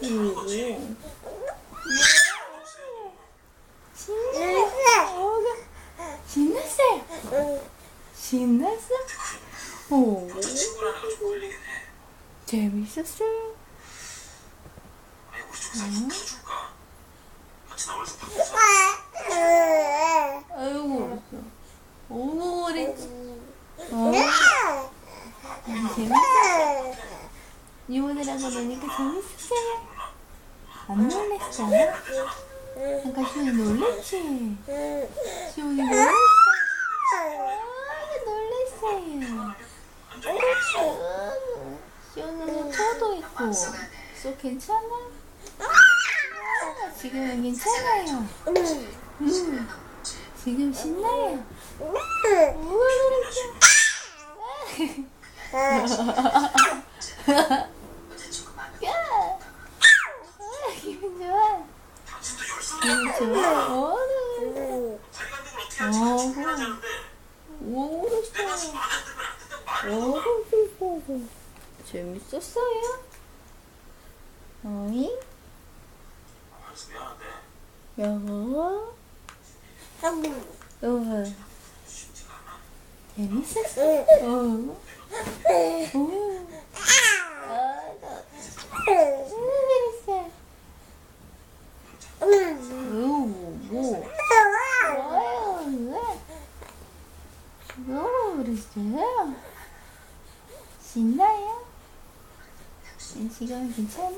그리고 신났어? 신났어? 오 켜줄까? 같이 나올래서 바꿔서. 아이고 어머 그랬지 어 재밌었어 이모들하고 노니까 재밌었어요? 안 놀랬어요? 아까 시원이 놀랬지? 시원이 놀랬어? 아 놀랬어요. 시원이는 코도 있고 쏙 괜찮아? 지금은 괜찮아요 음, 지금 신나요 우와 그랬죠 좋아 어, 오 그랬어 오. 그랬어 재밌었어요? 어이? 여보 쉽지가 않아. 재밌었어? 어. 오. 아, 나. 그랬어. 오, 뭐. 오, 그랬어요? 신나요? 지금 괜찮아?